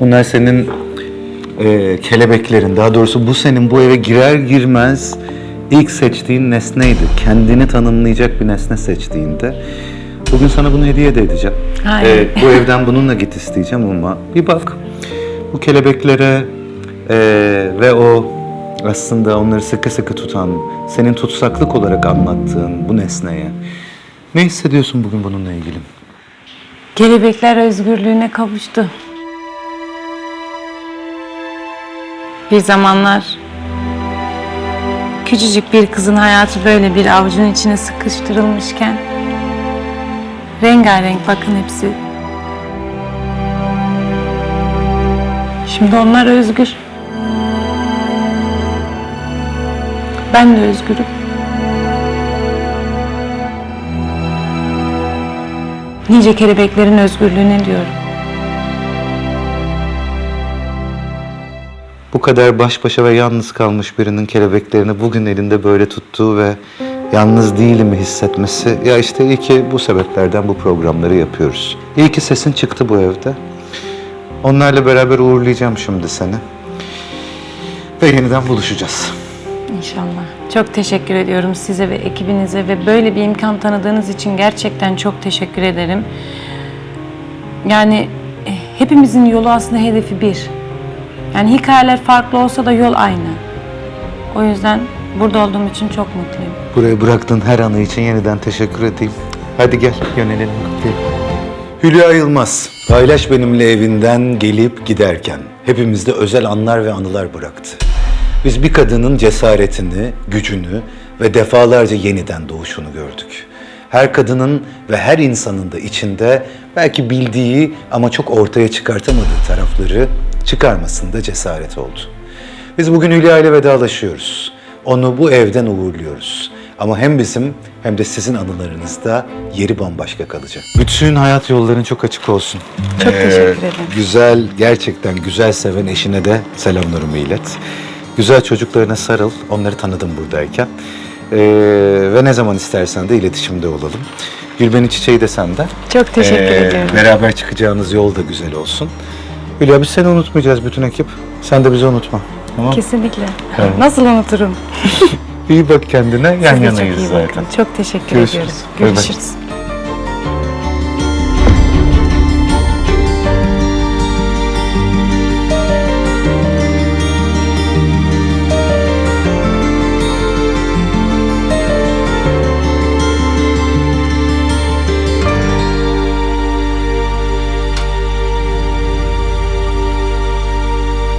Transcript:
Bunlar senin e, kelebeklerin. Daha doğrusu bu senin bu eve girer girmez ilk seçtiğin nesneydi. Kendini tanımlayacak bir nesne seçtiğinde. Bugün sana bunu hediye de edeceğim. Hayır. E, bu evden bununla git isteyeceğim ama bir bak. Bu kelebeklere e, ve o aslında onları sıkı sıkı tutan, senin tutsaklık olarak anlattığın bu nesneye. Ne hissediyorsun bugün bununla ilgili? Kelebekler özgürlüğüne kavuştu. Bir zamanlar küçücük bir kızın hayatı böyle bir avucun içine sıkıştırılmışken rengarenk bakın hepsi. Şimdi onlar özgür. Ben de özgürüm. Nice kelebeklerin özgürlüğüne diyorum. Bu kadar baş başa ve yalnız kalmış birinin kelebeklerini bugün elinde böyle tuttuğu ve yalnız değilimi hissetmesi ya işte iyi ki bu sebeplerden bu programları yapıyoruz. İyi ki sesin çıktı bu evde. Onlarla beraber uğurlayacağım şimdi seni. Ve yeniden buluşacağız. İnşallah. Çok teşekkür ediyorum size ve ekibinize ve böyle bir imkan tanıdığınız için gerçekten çok teşekkür ederim. Yani e, hepimizin yolu aslında hedefi bir. Yani hikayeler farklı olsa da yol aynı. O yüzden burada olduğum için çok mutluyum. Buraya bıraktığın her anı için yeniden teşekkür edeyim. Hadi gel yönelelim kutlayalım. Hülya Yılmaz, paylaş benimle evinden gelip giderken hepimizde özel anlar ve anılar bıraktı. Biz bir kadının cesaretini, gücünü ve defalarca yeniden doğuşunu gördük. Her kadının ve her insanın da içinde belki bildiği ama çok ortaya çıkartamadığı tarafları çıkarmasında cesaret oldu. Biz bugün Hülya ile vedalaşıyoruz. Onu bu evden uğurluyoruz. Ama hem bizim hem de sizin anılarınızda yeri bambaşka kalacak. Bütün hayat yolların çok açık olsun. Çok teşekkür ederim. Güzel, gerçekten güzel seven eşine de selamlarımı ilet. Güzel çocuklarına sarıl. Onları tanıdım buradayken. Ee, ve ne zaman istersen de iletişimde olalım. Gülbeni Çiçeği de sende. Çok teşekkür Ee, ediyorum. Beraber çıkacağınız yol da güzel olsun. Hülya biz seni unutmayacağız bütün ekip. Sen de bizi unutma. Tamam mı? Kesinlikle. Evet. Nasıl unuturum? İyi bak kendine. Yan Siz de çok yanayız iyi zaten. bakın. Çok teşekkür Görüşürüz. ediyorum. Bay bay. Görüşürüz.